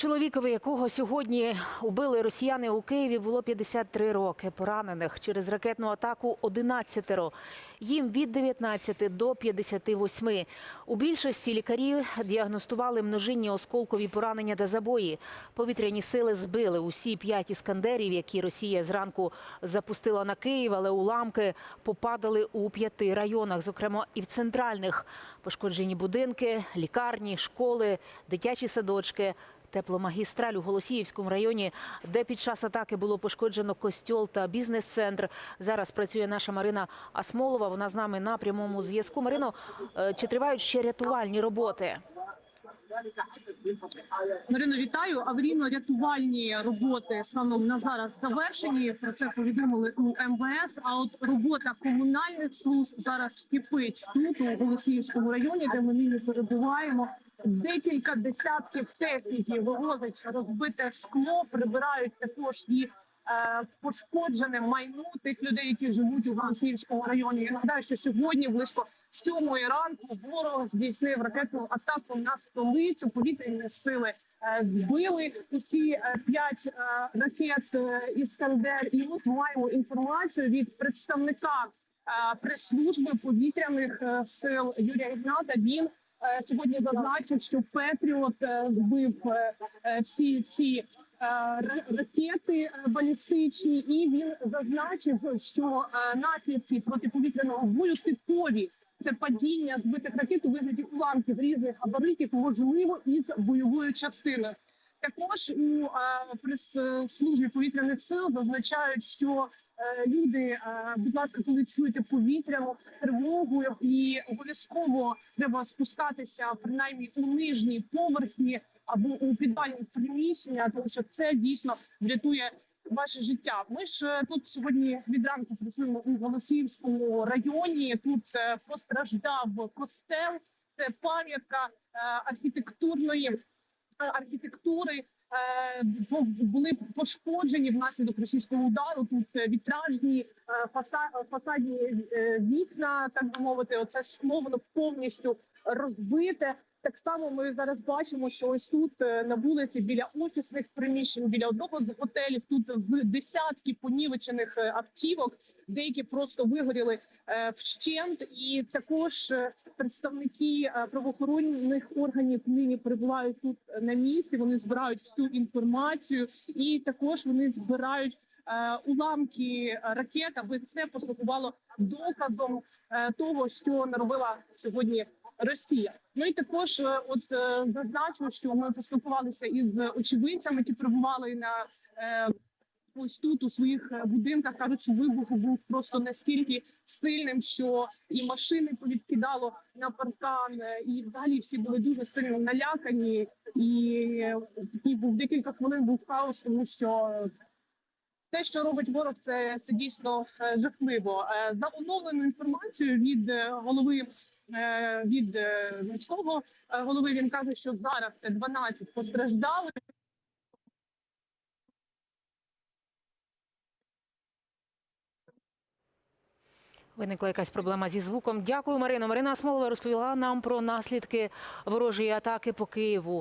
Чоловікові, якого сьогодні убили росіяни у Києві, було 53 роки. Поранених через ракетну атаку 11. Їм від 19 до 58. У більшості лікарі діагностували множинні осколкові поранення та забої. Повітряні сили збили усі п'ять іскандерів, які Росія зранку запустила на Київ, але уламки попадали у п'яти районах, зокрема і в центральних. Пошкоджені будинки, лікарні, школи, дитячі садочки. Тепломагістраль у Голосіївському районі, де під час атаки було пошкоджено костьол та бізнес-центр. Зараз працює наша Марина Асмолова. Вона з нами на прямому зв'язку. Марино, е, чи тривають ще рятувальні роботи? Марино, вітаю. Аварійно-рятувальні роботи станом на зараз завершені. Про це повідомили у МВС. А от робота комунальних служб зараз кипить тут у Голосіївському районі, де ми нині перебуваємо. Декілька десятків техніків вивозять розбите скло, прибирають також і пошкоджене майно тих людей, які живуть у Голосіївському районі. Я нагадаю, що сьогодні близько сьомої ранку ворог здійснив ракетну атаку на столицю. Повітряні сили е, збили усі е, п'ять е, ракет е, Іскандер. І от маємо інформацію від представника е, прес-служби повітряних е, сил Юрія Ігната. Він е, сьогодні зазначив, що Петріот е, збив е, е, всі ці. Е, ра- Ракети е, балістичні, і він зазначив, що е, наслідки протиповітряного бою типові це падіння збитих ракет у вигляді уламків різних габаритів, можливо, із бойовою частиною. Також у прес-службі повітряних сил зазначають, що люди, будь ласка, коли чуєте повітряну тривогу, і обов'язково треба спускатися принаймні у нижні поверхні або у підвальні приміщення, тому що це дійсно врятує ваше життя. Ми ж е, тут сьогодні від ранку працюємо у Голосіївському районі. Тут е, постраждав костел. Це пам'ятка е, архітектурної архітектури. Е, Були пошкоджені внаслідок російського удару. Тут е, вітражні е, фаса- фасадні вікна, так би мовити, оце скло воно повністю розбите. Так само ми зараз бачимо, що ось тут на вулиці біля офісних приміщень, біля одного з готелів, тут з десятки понівечених автівок, деякі просто вигоріли вщент, і також представники правоохоронних органів нині перебувають тут на місці. Вони збирають всю інформацію, і також вони збирають. е, Уламки ракет, аби це послугувало доказом е, того, що наробила сьогодні Росія. Ну і також, е, от зазначу, що ми поспілкувалися із очевидцями, які перебували на ось тут у своїх е, будинках. кажуть, що вибух був просто настільки сильним, що і машини повідкидало на паркан, е, і взагалі всі були дуже сильно налякані. І е, був декілька хвилин був хаос, тому що. Те, що робить ворог, це, це дійсно жахливо. За оновленою інформацією від голови від міського голови, він каже, що зараз це 12 постраждалих. Виникла якась проблема зі звуком. Дякую, Марина. Марина Смолова розповіла нам про наслідки ворожої атаки по Києву.